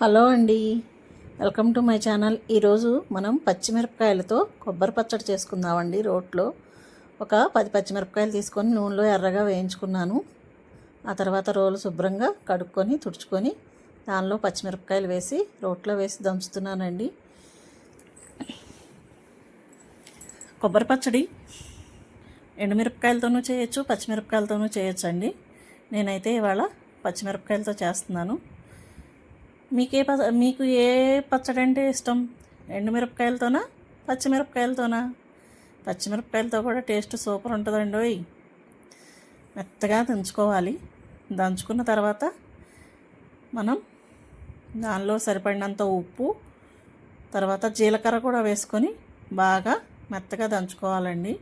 Hello అండి. Welcome to my channel. ఈరోజు మనం పచ్చిమిరపకాయలతో కొబ్బరి పచ్చడి చేసుకుందామండి రోట్లో. ఒక పది పచ్చిమిరపకాయలు తీసుకొని నూనెలో ఎర్రగా వేయించుకున్నాను. ఆ తర్వాత రోలు శుభ్రంగా కడుక్కొని తుడుచుకొని దానిలో పచ్చిమిరపకాయలు వేసి రోట్లో వేసి దంచుతున్నానండి. కొబ్బరి పచ్చడి ఎండుమిరపకాయలతోనూ చేయొచ్చు పచ్చిమిరపకాయలతోనూ చేయొచ్చండి. నేనైతే ఇవాళ పచ్చిమిరపకాయలతో చేస్తున్నాను. మీకే ప మీకు ఏ పచ్చడి అంటే ఇష్టం? ఎండుమిరపకాయలతోనా పచ్చిమిరపకాయలతోనా పచ్చిమిరపకాయలతో కూడా టేస్ట్ సూపర్ ఉంటుందండి ఓయ్. మెత్తగా దంచుకోవాలి. దంచుకున్న తర్వాత మనం దానిలో సరిపడినంత ఉప్పు తర్వాత జీలకర్ర కూడా వేసుకొని బాగా మెత్తగా దంచుకోవాలండి.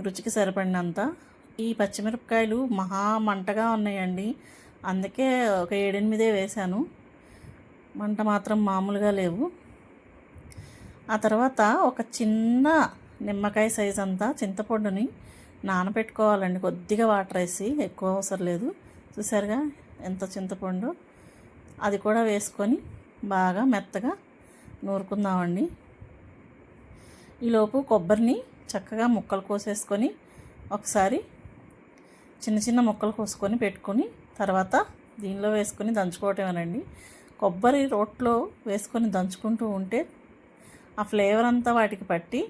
రుచికి సరిపడినంత. ఈ పచ్చిమిరపకాయలు మహా మంటగా ఉన్నాయండి. అందుకే ఒక ఏడెనిమిదే వేశాను. మంట మాత్రం మామూలుగా లేవు. ఆ తర్వాత ఒక చిన్న నిమ్మకాయ సైజ్ అంతా చింతపండుని నానబెట్టుకోవాలండి కొద్దిగా వాటర్ వేసి ఎక్కువ అవసరం లేదు. చూసారుగా ఎంత చింతపండు? అది కూడా వేసుకొని బాగా మెత్తగా నూరుకుందామండి. ఈలోపు కొబ్బరిని చక్కగా ముక్కలు కోసేసుకొని ఒకసారి చిన్న చిన్న ముక్కలు కోసుకొని పెట్టుకొని తర్వాత దీనిలో వేసుకొని దంచుకోవటమేనండి. కొబ్బరి రోట్లో వేసుకొని దంచుకుంటూ ఉంటే ఆ ఫ్లేవర్ అంతా వాటికి పట్టి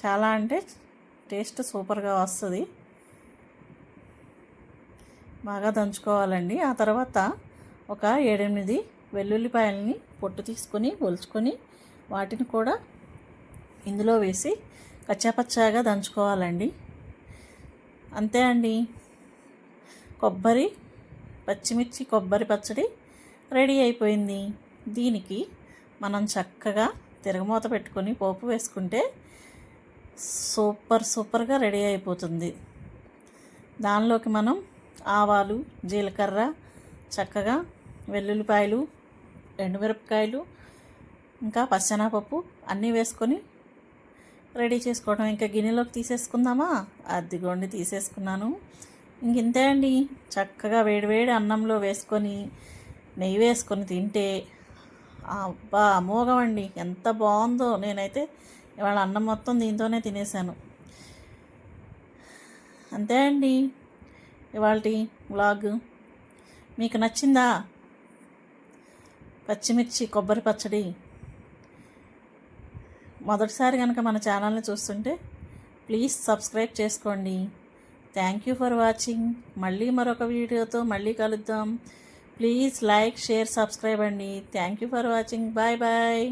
చాలా అంటే టేస్ట్ సూపర్గా వస్తుంది. బాగా దంచుకోవాలండి. ఆ తర్వాత ఒక ఏడెనిమిది వెల్లుల్లిపాయలని పొట్టు తీసుకొని ఒలుచుకొని వాటిని కూడా ఇందులో వేసి కచ్చాపచ్చాగా దంచుకోవాలండి. అంతే అండి. కొబ్బరి పచ్చిమిర్చి కొబ్బరి పచ్చడి రెడీ అయిపోయింది. దీనికి మనం చక్కగా తిరగమూత పెట్టుకొని పోపు వేసుకుంటే సూపర్ సూపర్గా రెడీ అయిపోతుంది. దానిలోకి మనం ఆవాలు జీలకర్ర చక్కగా వెల్లుల్లిపాయలు ఎండుమిరపకాయలు ఇంకా పచ్చనపప్పు అన్నీ వేసుకొని రెడీ చేసుకోవడం ఇంకా గిన్నెలోకి తీసేసుకుందామా? అదిగోండి తీసేసుకున్నాను. ఇంతే అండి? చక్కగా వేడివేడి అన్నంలో వేసుకొని నెయ్యి వేసుకొని తింటే అబ్బా అమోఘం అండి. ఎంత బాగుందో. నేనైతే ఇవాళ అన్నం మొత్తం దీంతోనే తినేసాను అంతే అండి. ఇవాళ వ్లాగ్ మీకు నచ్చిందా? పచ్చిమిర్చి కొబ్బరి పచ్చడి. మొదటిసారి కనుక మన ఛానల్ని చూస్తుంటే ప్లీజ్ సబ్స్క్రైబ్ చేసుకోండి. థ్యాంక్ యూ ఫర్ వాచింగ్ మళ్ళీ మరొక వీడియోతో మళ్ళీ కలుద్దాం. ప్లీజ్ లైక్ షేర్ సబ్స్క్రైబ్ అండి. Thank you for watching bye bye